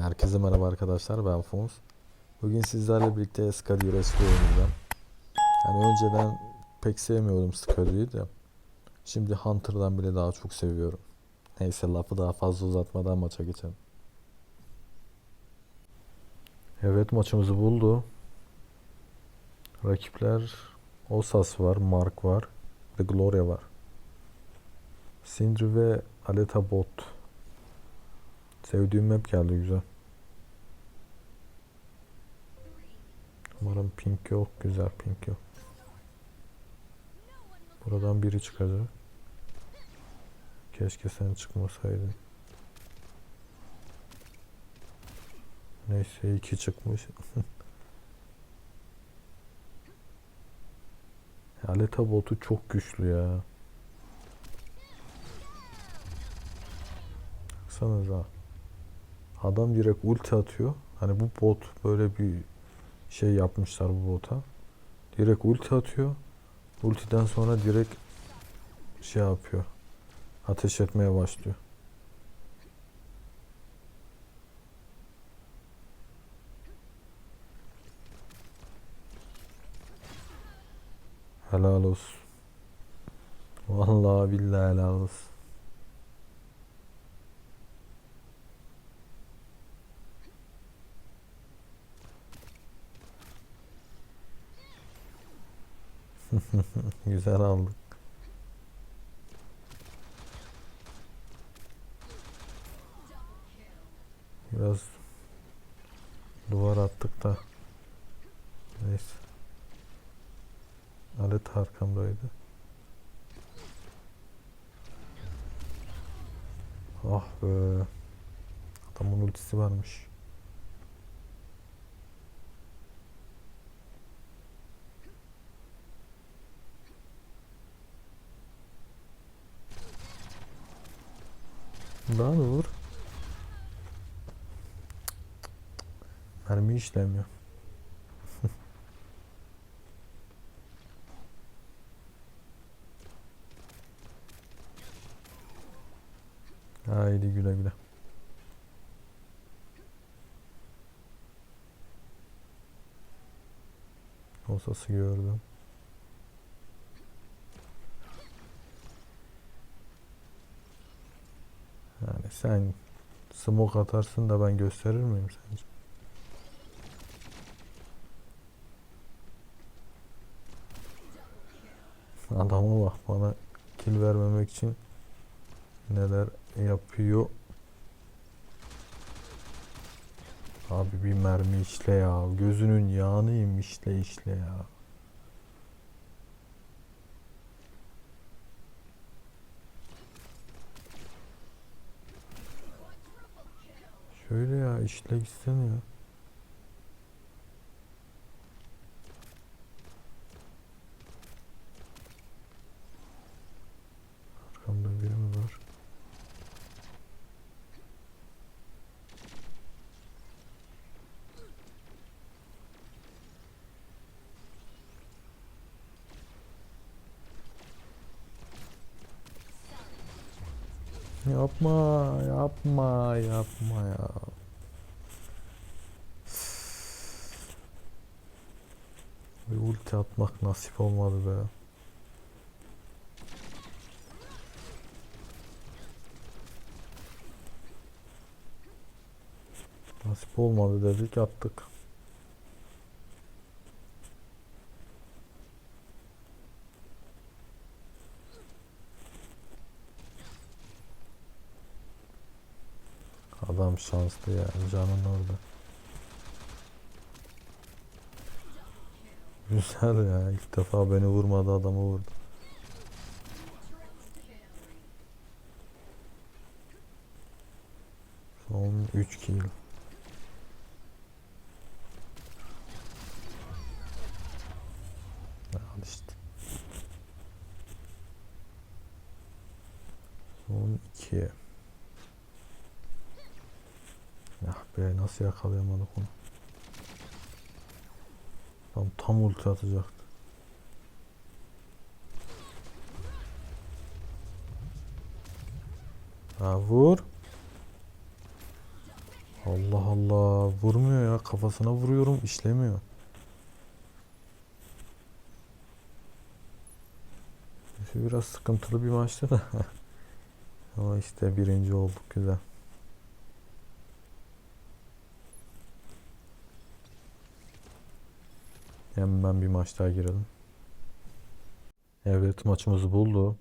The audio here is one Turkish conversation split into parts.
Herkese merhaba arkadaşlar ben Fons. Bugün sizlerle birlikte Escario Rescue oynayacağım. Yani önceden pek sevmiyordum Scario'yu da. Şimdi Hunter'dan bile daha çok seviyorum. Neyse lafı daha fazla uzatmadan maça geçelim. Evet maçımızı buldu. Rakipler Osas var, Mark var, ve Gloria var. Sindri ve Aleta bot. Sevdiğim map geldi güzel. Umarım pink yok. Güzel pink yok. Buradan biri çıkacak. Keşke sen çıkmasaydın. Neyse iki çıkmış. Aleta botu çok güçlü ya. Baksanıza. Adam direkt ulti atıyor. Hani bu bot böyle bir şey yapmışlar bu bota. Direkt ulti atıyor. Ultiden sonra direkt şey yapıyor. Ateş etmeye başlıyor. Helal olsun. Vallahi billahi helal olsun. Güzel aldık. Biraz duvar attık da. Neyse. Alet arkamdaydı. Ah be. Adamın ultisi varmış. Daha da vur. Mermi işlemiyor. Haydi güle güle. Osası gördüm. Yani sen smoke atarsın da ben gösterir miyim sence? Adama bak bana kill vermemek için neler yapıyor. Abi bir mermi işle ya. Gözünün yağını işle işle ya. Şöyle ya işle gitsene ya. Arkamda biri mi var? Yapma, yapma, yapma ya. Bir ulti atmak nasip olmadı be. Nasip olmadı dedik attık. Adam şanslı ya canın orada. Güzel ya ilk defa beni vurmadı adamı vurdu. Son 3 kill. Al işte. Son 2. Ah be nasıl yakalayamadık onu. Tam tam ulti atacaktı. Ha vur. Allah Allah vurmuyor ya kafasına vuruyorum işlemiyor. Biraz sıkıntılı bir maçtı da. Ama işte birinci olduk güzel. Hemen bir maç daha girelim. Evet maçımızı buldu.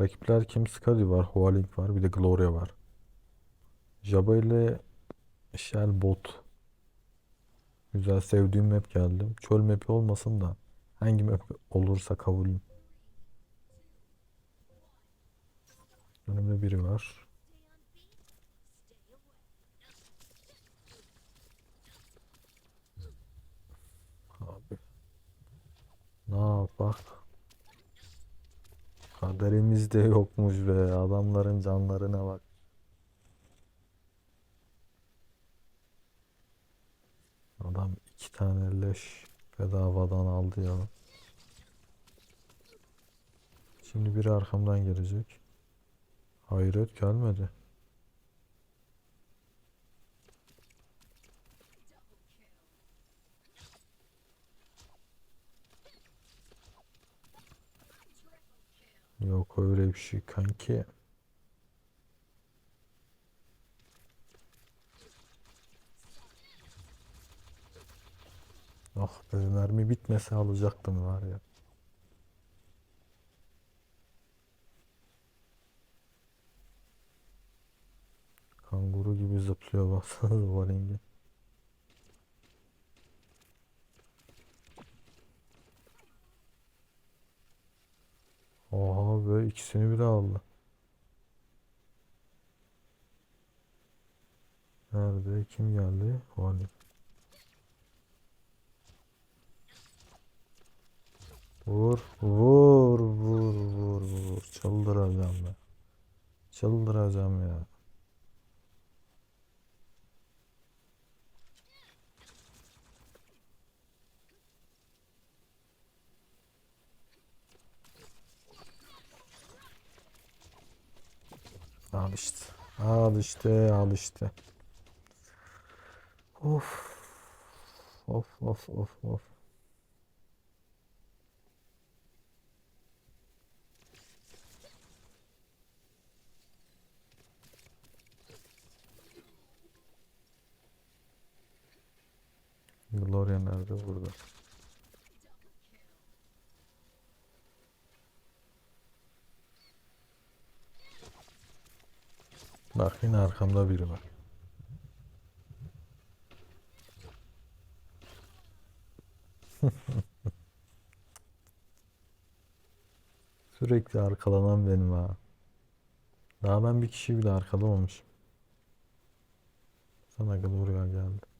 Rakipler kim? Skadi var, Hualing var, bir de Gloria var. Jabba ile Shell Bot. Güzel sevdiğim map geldi. Çöl mapi olmasın da hangi map olursa kabulüm. Önümde biri var. Kaderimizde yokmuş be. Adamların canlarına bak. Adam iki tane leş bedavadan aldı ya. Şimdi biri arkamdan gelecek. Hayret gelmedi. Yok öyle bir şey kanki. Ah be mermi bitmese alacaktım var ya. Kanguru gibi zıplıyor baksana Valingi. Be ikisini bile aldı. Nerede? Kim geldi? Valing. Vur, vur, vur, vur, vur. Çıldıracağım ben. Çıldıracağım ya. Al işte. Al işte, al işte. Of. Of, of, of, of. Gloria nerede? Burada. Bak yine arkamda biri var. Sürekli arkalanan benim ha. Daha ben bir kişi bile arkalamamışım. Sana Gloria geldi.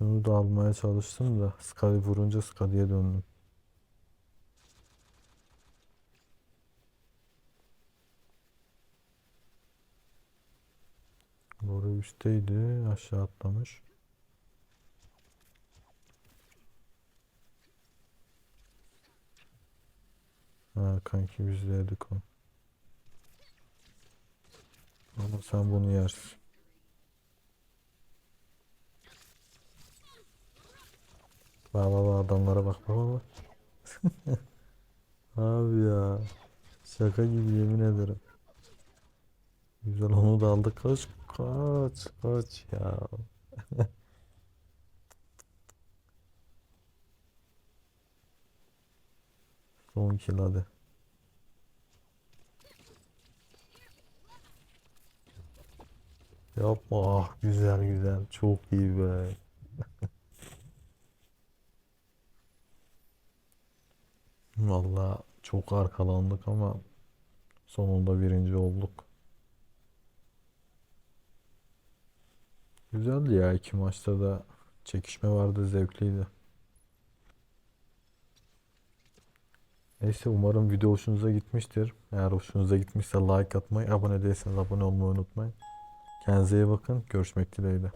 Şunu da almaya çalıştım da Skadi vurunca Skadi'ye döndüm. Boru üstteydi. Aşağı atlamış. Ha kanki bizleydik o. Ama sen bunu yersin. Bak bak bak adamlara bak bak bak. Abi ya. Şaka gibi yemin ederim. Güzel onu da aldık. Kaç kaç kaç ya. Son kill hadi. Yapma ah güzel güzel çok iyi be. Valla çok arkalandık ama sonunda birinci olduk. Güzeldi ya iki maçta da çekişme vardı zevkliydi. Neyse umarım video hoşunuza gitmiştir. Eğer hoşunuza gitmişse like atmayı, abone değilseniz abone olmayı unutmayın. Kendinize iyi bakın. Görüşmek dileğiyle.